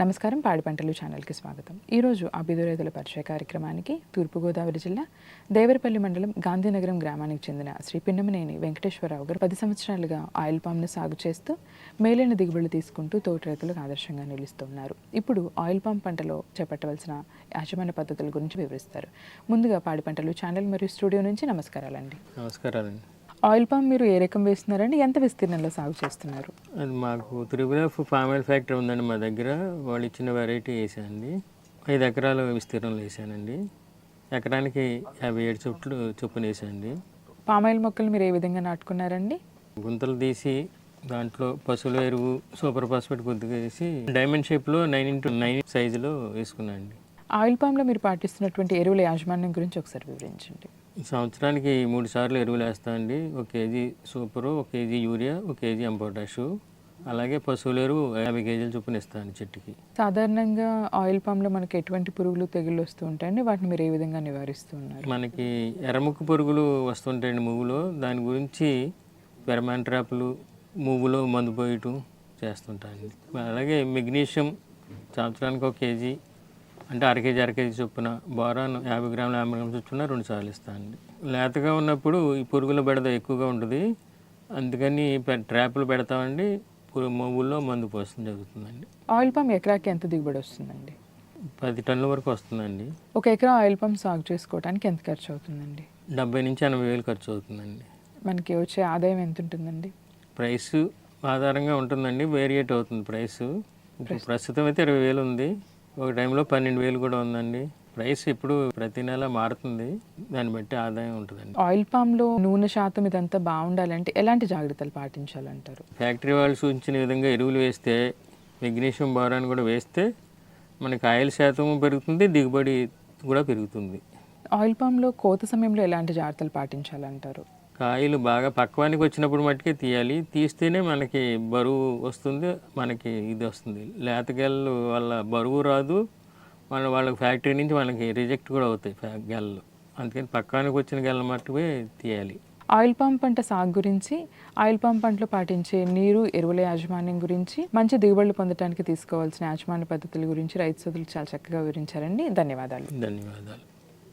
నమస్కారం పాడి పంటలు ఛానల్కి స్వాగతం. ఈరోజు అభివృద్ధి రైతుల పరిచయ కార్యక్రమానికి తూర్పుగోదావరి జిల్లా దేవరపల్లి మండలం గాంధీనగరం గ్రామానికి చెందిన శ్రీ పిన్నమనేని వెంకటేశ్వరరావు గారు పది సంవత్సరాలుగా ఆయిల్ పామ్ను సాగు చేస్తూ మేలైన దిగుబడులు తీసుకుంటూ తోటి రైతులకు ఆదర్శంగా నిలుస్తున్నారు. ఇప్పుడు ఆయిల్ పామ్ పంటలో చేపట్టవలసిన యాజమాన్య పద్ధతుల గురించి వివరిస్తారు. ముందుగా పాడి పంటలు ఛానల్ మరియు స్టూడియో నుంచి నమస్కారాలండి. నమస్కారాలండి. ఆయిల్ పామ్ మీరు ఏ రకం వేస్తున్నారండి? ఎంత విస్తీర్ణంలో సాగు చేస్తున్నారు? అది మాకు త్రిపుల పామ్ ఆయిల్ ఫ్యాక్టరీ ఉందండి మా దగ్గర. వాళ్ళు ఇచ్చిన వెరైటీ వేసానండి. ఐదు ఎకరాలు విస్తీర్ణంలో వేసానండి. ఎకరానికి యాభై ఏడు చుట్లు చొప్పున వేసానండి. పామాయిల్ మొక్కలు మీరు ఏ విధంగా నాటుకున్నారండి? గుంతలు తీసి దాంట్లో పశువుల ఎరువు సూపర్ ఫాస్ఫేట్ కొద్దిగా వేసి డైమండ్ షేప్లో నైన్ ఇంటూ నైన్ సైజులో వేసుకున్నానండి. ఆయిల్ పామ్లో మీరు పాటిస్తున్నటువంటి ఎరువుల యాజమాన్యం గురించి ఒకసారి వివరించండి. సంవత్సరానికి మూడు సార్లు ఎరువులు వేస్తామండి ఒక కేజీ సూపరు ఒక కేజీ యూరియా ఒక కేజీ ఎంపోటాషు. అలాగే పశువుల ఎరువు యాభై కేజీల చొప్పున ఇస్తాను చెట్టుకి. సాధారణంగా ఆయిల్ పామ్లో మనకి ఎటువంటి పురుగులు తెగుళ్ళు వస్తూ ఉంటాయండి? వాటిని మీరు ఏ విధంగా నివారిస్తూ ఉన్నారు? మనకి ఎర్రముక్కు పురుగులు వస్తుంటాయండి మువ్వులో. దాని గురించి వెరమాన్ ట్రాపులు మువ్వులో మందు పోయటం చేస్తుంటాయండి. అలాగే మెగ్నీషియం సంవత్సరానికి ఒక కేజీ అంటే అర కేజీ అర కేజీ చొప్పున బోరాన్ యాభై గ్రాముల యాభై గ్రాముల చొప్పున రెండు సార్లు ఇస్తానండి లేతగా ఉన్నప్పుడు ఈ పురుగుల బెడద ఎక్కువగా ఉంటుంది. అందుకని ట్రాపులు పెడతామండి. మువ్వుల్లో మందు పోసం జరుగుతుందండి. ఆయిల్ పామ్ ఎకరాకి ఎంత దిగుబడి వస్తుందండి? పది టన్నుల వరకు వస్తుందండి. ఒక ఎకరా ఆయిల్ పామ్ సాగు చేసుకోవడానికి ఎంత ఖర్చు అవుతుందండి? డెబ్బై నుంచి ఎనభై వేలు ఖర్చు అవుతుందండి. మనకి వచ్చే ఆదాయం ఎంత ఉంటుందండి? ప్రైస్ ఆధారంగా ఉంటుందండి. వేరియేట్ అవుతుంది ప్రైస్. ప్రస్తుతం అయితే ఇరవై వేలు ఉంది. ఒక టైంలో పన్నెండు వేలు కూడా ఉందండి. ప్రైస్ ఇప్పుడు ప్రతి నెల మారుతుంది. దాన్ని బట్టి ఆదాయం ఉంటుందండి. ఆయిల్ పామ్లో నూనె శాతం ఇదంతా బాగుండాలంటే ఎలాంటి జాగ్రత్తలు పాటించాలంటారు? ఫ్యాక్టరీ వాళ్ళు సూచించిన విధంగా ఎరువులు వేస్తే మెగ్నీషియం బోరాన్ కూడా వేస్తే మనకి ఆయిల్ శాతం పెరుగుతుంది దిగుబడి కూడా పెరుగుతుంది. ఆయిల్ పామ్లో కోత సమయంలో ఎలాంటి జాగ్రత్తలు పాటించాలంటారు? కాయలు బాగా పక్వానికి వచ్చినప్పుడు మట్టుకే తీయాలి. తీస్తేనే మనకి బరువు వస్తుంది మనకి ఇది వస్తుంది. లేతగెళ్ళు వల్ల బరువు రాదు. మన వాళ్ళ ఫ్యాక్టరీ నుంచి మనకి రిజెక్ట్ కూడా అవుతాయి గెలలు అందుకని పక్వానికి వచ్చిన గెల మట్టుకే తీయాలి. ఆయిల్ పామ్ పంట సాగు గురించి ఆయిల్ పామ్ పంటలో పాటించే నీరు ఎరువుల యాజమాన్యం గురించి మంచి దిగుబడులు పొందడానికి తీసుకోవాల్సిన యాజమాన్య పద్ధతుల గురించి రైతు సోదరులు చాలా చక్కగా వివరించారండి. ధన్యవాదాలు. ధన్యవాదాలు.